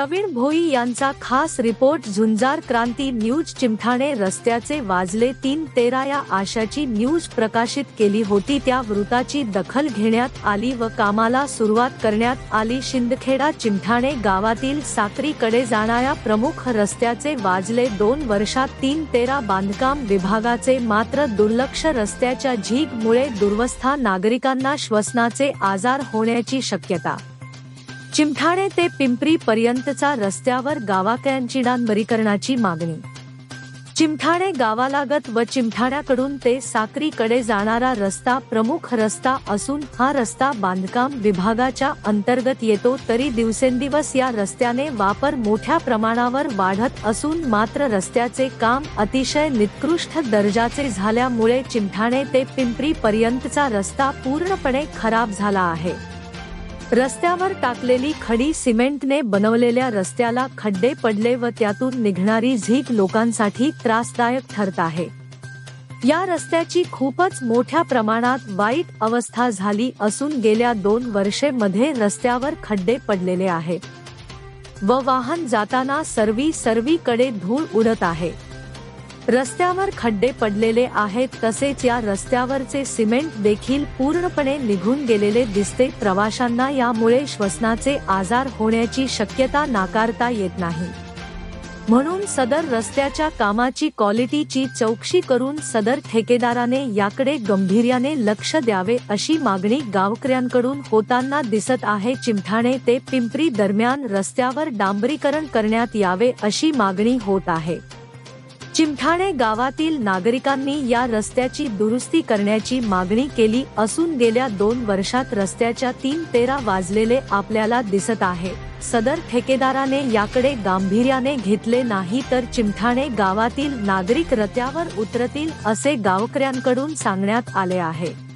प्रवीण भोई यांचा खास रिपोर्ट झुंजार क्रांती न्यूज चिमठाणे रस्त्याचे वाजले तीन तेरा या आशाची न्यूज प्रकाशित केली होती. त्या वृताची दखल घेण्यात आली व कामाला सुरुवात करण्यात आली. शिंदखेडा चिमठाणे गावातील साक्रीकडे जाणाऱ्या प्रमुख रस्त्याचे वाजले दोन वर्षात तीन तेरा बांधकाम विभागाचे मात्र दुर्लक्ष रस्त्याच्या झीगमुळे दुर्वस्था नागरिकांना श्वसनाचे आजार होण्याची शक्यता चिमठाणे ते पिंपरी पर्यंतचा रस्त्यावर गावाकयांची डांबरीकरणाची मागणी. चिमठाणे गावालागत व चिमठाण्याकडून ते साक्रीकडे जाणारा रस्ता प्रमुख रस्ता असून हा रस्ता बांधकाम विभागाच्या अंतर्गत येतो तरी दिवसेंदिवस या रस्त्याने वापर मोठ्या प्रमाणावर वाढत असून मात्र रस्त्याचे काम अतिशय निकृष्ट दर्जाचे झाल्यामुळे चिमठाणे ते पिंपरी पर्यंतचा रस्ता पूर्णपणे खराब झाला आहे. रस्त्यावर टाकलेली खडी सिमेंटने बनवलेल्या रस्त्याला खड्डे पडले व त्यातून निघणारी झीक लोकांसाठी त्रासदायक ठरत आहे. या रस्त्याची खूपच मोठ्या प्रमाणात वाईट अवस्था झाली असून गेल्या दोन वर्षे मध्ये रस्त्यावर खड्डे पडलेले आहे. व वाहन जाताना सर्वी सर्वीकडे धूळ उडत आहे. रस्त्यावर खड्डे पडलेले आहेत तसेच या रस्त्यावरचे सिमेंट देखील पूर्णपणे निघून गेलेले दिसते. प्रवाशांना यामुळे श्वसनाचे आजार होण्याची शक्यता नाकारता येत नाही. म्हणून सदर रस्त्याच्या कामाची क्वालिटीची चौकशी करून सदर ठेकेदाराने याकडे गंभीर्याने लक्ष द्यावे अशी मागणी गावकऱ्यांकडून होताना दिसत आहे. चिमठाणे ते पिंपरी दरम्यान रस्त्यावर डांबरीकरण करण्यात यावे अशी मागणी होत आहे. चिमठाणे गावातील नागरिकांनी या रस्त्याची दुरुस्ती करण्याची मागणी केली असून गेल्या दोन वर्षात रस्त्याच्या तीन तेरा वाजलेले आपल्याला दिसत आहे. सदर ठेकेदाराने याकडे गांभीर्याने घेतले नाही तर चिमठाणे गावातील नागरिक रत्यावर उतरतील असे गावकऱ्यांकडून सांगण्यात आले आहे.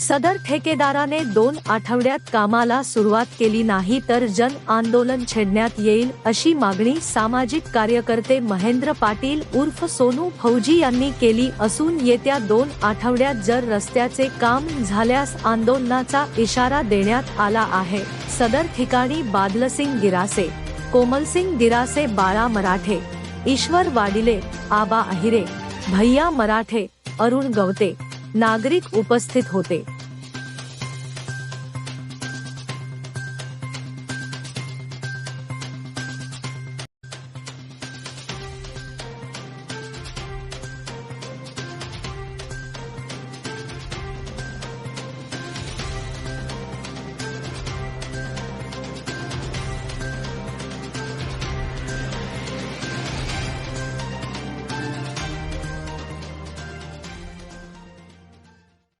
सदर ठेकेदाराने दोन आठवड्यात कामाला सुरुवात केली नाही तर जन आंदोलन छेडण्यात येईल अशी मागणी सामाजिक कार्यकर्ते महेंद्र पाटील उर्फ सोनू फौजी यांनी केली असून येत्या दोन आठवड्यात जर रस्त्याचे काम झाल्यास आंदोलनाचा इशारा देण्यात आला आहे. सदर ठिकाणी बादलसिंग गिरासे कोमलसिंग गिरासे बाळा मराठे ईश्वर वाडिले आबा अहिरे भैया मराठे अरुण गवते नागरिक उपस्थित होते.